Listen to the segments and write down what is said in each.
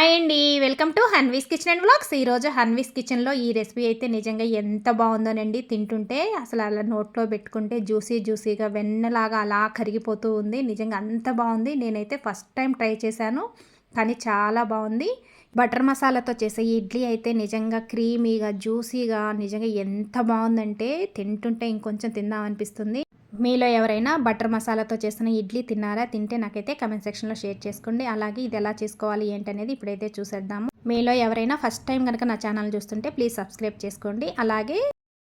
Hi అండి. Welcome to Hanvi's kitchen and blogs ఈరోజు హన్వీస్ కిచెన్లో ఈ రెసిపీ అయితే నిజంగా ఎంత బాగుందోనండి. తింటుంటే అసలు అలా నోట్లో పెట్టుకుంటే జ్యూసీ జ్యూసీగా వెన్నలాగా అలా కరిగిపోతూ ఉంది. నిజంగా అంత బాగుంది. నేనైతే ఫస్ట్ టైం ట్రై చేశాను కానీ చాలా బాగుంది. బటర్ మసాలాతో చేసే ఇడ్లీ అయితే నిజంగా క్రీమీగా జ్యూసీగా నిజంగా ఎంత బాగుందంటే తింటుంటే ఇంకొంచెం తిందామనిపిస్తుంది మీలో ఎవరైనా బటర్ మసాలాతో చేసిన ఇడ్లీ తిన్నారా తింటే నాకైతే కమెంట్ సెక్షన్లో షేర్ చేసుకోండి. అలాగే ఇది ఎలా చేసుకోవాలి ఏంటనేది ఇప్పుడైతే చూసేద్దాము. మీలో ఎవరైనా ఫస్ట్ టైం కనుక నా ఛానల్ చూస్తుంటే ప్లీజ్ సబ్స్క్రైబ్ చేసుకోండి. అలాగే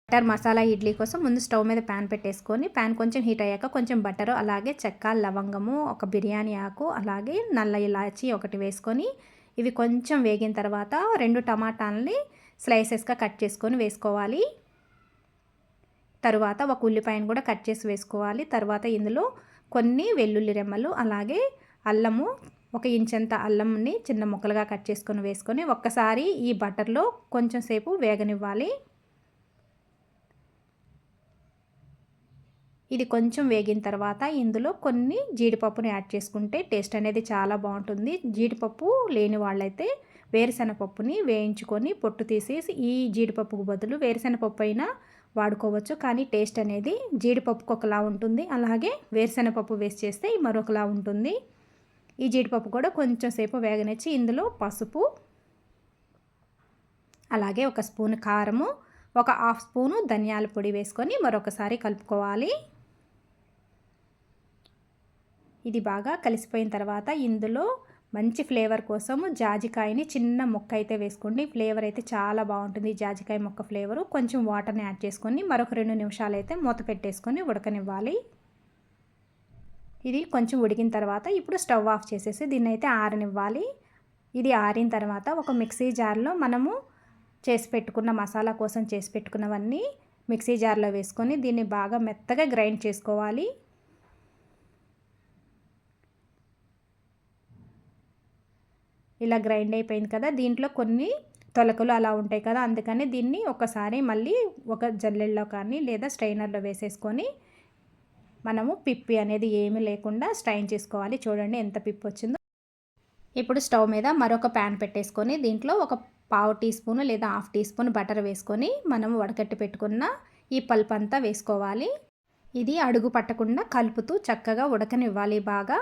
బటర్ మసాలా ఇడ్లీ కోసం ముందు స్టవ్ మీద ప్యాన్ పెట్టేసుకొని ప్యాన్ కొంచెం హీట్ అయ్యాక కొంచెం బటర్ అలాగే చెక్క లవంగము ఒక బిర్యానీ ఆకు అలాగే నల్ల ఇలాచి ఒకటి వేసుకొని ఇవి కొంచెం వేగిన తర్వాత రెండు టమాటాలని స్లైసెస్గా కట్ చేసుకొని వేసుకోవాలి. తరువాత ఒక ఉల్లిపాయను కూడా కట్ చేసి వేసుకోవాలి. తర్వాత ఇందులో కొన్ని వెల్లుల్లి రెమ్మలు అలాగే అల్లము ఒక ఇంచంత అల్లంని చిన్న ముక్కలుగా కట్ చేసుకొని వేసుకొని ఒక్కసారి ఈ బటర్లో కొంచెం సేపు వేగనివ్వాలి. ఇది కొంచెం వేగిన తర్వాత ఇందులో కొన్ని జీడిపప్పుని యాడ్ చేసుకుంటే టేస్ట్ అనేది చాలా బాగుంటుంది. జీడిపప్పు లేని వాళ్ళైతే వేరుశెనగపప్పుని వేయించుకొని పొట్టు తీసేసి ఈ జీడిపప్పుకు బదులు వేరుశెనగపప్పు అయినా వాడుకోవచ్చు. కానీ టేస్ట్ అనేది జీడిపప్పుకు ఒకలా ఉంటుంది. అలాగే వేరుశెనగపప్పు వేసి చేస్తే మరొకలా ఉంటుంది. ఈ జీడిపప్పు కూడా కొంచెం సేపు వేగనిచ్చి ఇందులో పసుపు అలాగే ఒక స్పూన్ కారము ఒక హాఫ్ స్పూను ధనియాల పొడి వేసుకొని మరొకసారి కలుపుకోవాలి. ఇది బాగా కలిసిపోయిన తర్వాత ఇందులో మంచి ఫ్లేవర్ కోసం జాజికాయని చిన్న ముక్క అయితే వేసుకోండి. ఫ్లేవర్ అయితే చాలా బాగుంటుంది జాజికాయ మొక్క ఫ్లేవరు. కొంచెం వాటర్ని యాడ్ చేసుకొని మరొక రెండు నిమిషాలు అయితే మూత పెట్టేసుకొని ఉడకనివ్వాలి. ఇది కొంచెం ఉడికిన తర్వాత ఇప్పుడు స్టవ్ ఆఫ్ చేసేసి దీన్ని అయితే ఆరనివ్వాలి. ఇది ఆరిన తర్వాత ఒక మిక్సీ జార్లో మనము చేసి పెట్టుకున్న మసాలా కోసం చేసి పెట్టుకున్నవన్నీ మిక్సీ జార్లో వేసుకొని దీన్ని బాగా మెత్తగా గ్రైండ్ చేసుకోవాలి. ఇలా గ్రైండ్ అయిపోయింది కదా దీంట్లో కొన్ని తొలకలు అలా ఉంటాయి కదా అందుకని దీన్ని ఒకసారి మళ్ళీ ఒక జల్లెల్లో కానీ లేదా స్ట్రైనర్లో వేసేసుకొని మనము పిప్పి అనేది ఏమీ లేకుండా స్ట్రైన్ చేసుకోవాలి. చూడండి ఎంత పిప్పి వచ్చిందో. ఇప్పుడు స్టవ్ మీద మరొక ప్యాన్ పెట్టేసుకొని దీంట్లో ఒక పావు టీ స్పూన్ లేదా హాఫ్ టీ స్పూన్ బటర్ వేసుకొని మనము వడకట్టి పెట్టుకున్న ఈ పల్ప్ అంతా వేసుకోవాలి. ఇది అడుగు పట్టకుండా కలుపుతూ చక్కగా ఉడకనివ్వాలి బాగా.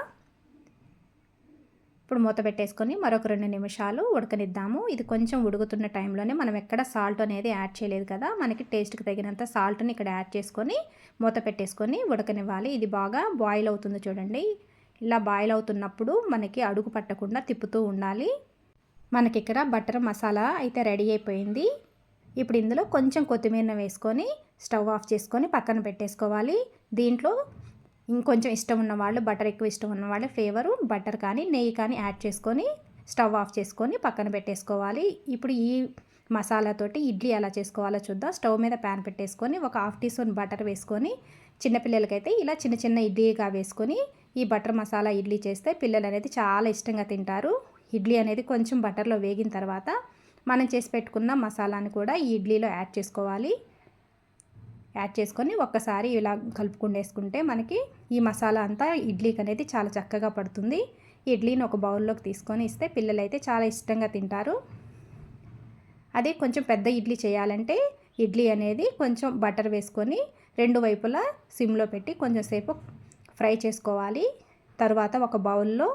ఇప్పుడు మూత పెట్టేసుకొని మరొక రెండు నిమిషాలు ఉడకనిద్దాము. ఇది కొంచెం ఉడుకుతున్న టైంలోనే మనం ఎక్కడ సాల్ట్ అనేది యాడ్ చేయలేదు కదా మనకి టేస్ట్కి తగినంత సాల్ట్ని ఇక్కడ యాడ్ చేసుకొని మూత పెట్టేసుకొని ఉడకనివ్వాలి. ఇది బాగా బాయిల్ అవుతుంది చూడండి. ఇలా బాయిల్ అవుతున్నప్పుడు మనకి అడుగు పట్టకుండా తిప్పుతూ ఉండాలి. మనకి ఇక్కడ బటర్ మసాలా అయితే రెడీ అయిపోయింది. ఇప్పుడు ఇందులో కొంచెం కొత్తిమీర వేసుకొని స్టవ్ ఆఫ్ చేసుకొని పక్కన పెట్టేసుకోవాలి. దీంట్లో ఇంకొంచెం ఇష్టం ఉన్న వాళ్ళు బటర్ ఎక్కువ ఇష్టం ఉన్న వాళ్ళు ఫ్లేవరు బటర్ కానీ నెయ్యి కానీ యాడ్ చేసుకొని స్టవ్ ఆఫ్ చేసుకొని పక్కన పెట్టేసుకోవాలి. ఇప్పుడు ఈ మసాలాతోటి ఇడ్లీ ఎలా చేసుకోవాలో చూద్దాం. స్టవ్ మీద ప్యాన్ పెట్టేసుకొని ఒక హాఫ్ టీ స్పూన్ బటర్ వేసుకొని చిన్నపిల్లలకైతే ఇలా చిన్న చిన్న ఇడ్లీగా వేసుకొని ఈ బటర్ మసాలా ఇడ్లీ చేస్తే పిల్లలు అనేది చాలా ఇష్టంగా తింటారు. ఇడ్లీ అనేది కొంచెం బటర్లో వేగిన తర్వాత మనం చేసి పెట్టుకున్న మసాలాని కూడా ఈ ఇడ్లీలో యాడ్ చేసుకోవాలి. యాడ్ చేసుకొని ఒక్కసారి ఇలా కలుపుకుండేసుకుంటే మనకి ఈ మసాలా అంతా ఇడ్లీకి అనేది చాలా చక్కగా పడుతుంది. ఇడ్లీని ఒక బౌల్లోకి తీసుకొని ఇస్తే పిల్లలు అయితే చాలా ఇష్టంగా తింటారు. అదే కొంచెం పెద్ద ఇడ్లీ చేయాలంటే ఇడ్లీ అనేది కొంచెం బటర్ వేసుకొని రెండు వైపులా సిమ్లో పెట్టి కొంచెం సేపు ఫ్రై చేసుకోవాలి. తర్వాత ఒక బౌల్లో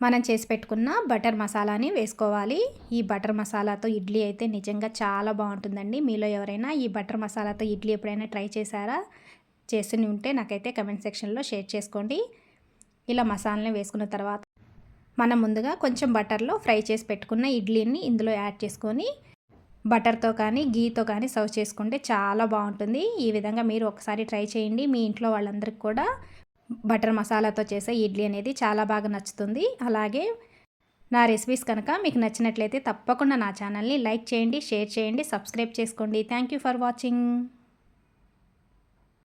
మనం చేసి పెట్టుకున్న బటర్ మసాలాని వేసుకోవాలి. ఈ బటర్ మసాలాతో ఇడ్లీ అయితే నిజంగా చాలా బాగుంటుందండి. మీలో ఎవరైనా ఈ బటర్ మసాలాతో ఇడ్లీ ఎప్పుడైనా ట్రై చేశారా? చేసి ఉంటే నాకైతే కమెంట్ సెక్షన్లో షేర్ చేసుకోండి. ఇలా మసాలాని వేసుకున్న తర్వాత మనం ముందుగా కొంచెం బటర్లో ఫ్రై చేసి పెట్టుకున్న ఇడ్లీని ఇందులో యాడ్ చేసుకొని బటర్తో కానీ గీతో కానీ సర్వ్ చేసుకుంటే చాలా బాగుంటుంది. ఈ విధంగా మీరు ఒకసారి ట్రై చేయండి. మీ ఇంట్లో వాళ్ళందరికీ కూడా బటర్ మసాలాతో చేసే ఇడ్లీ అనేది చాలా బాగా నచ్చుతుంది. అలాగే నా రెసిపీస్ కనుక మీకు నచ్చినట్లయితే తప్పకుండా నా ఛానల్ని లైక్ చేయండి షేర్ చేయండి సబ్స్క్రైబ్ చేసుకోండి. Thank you for watching.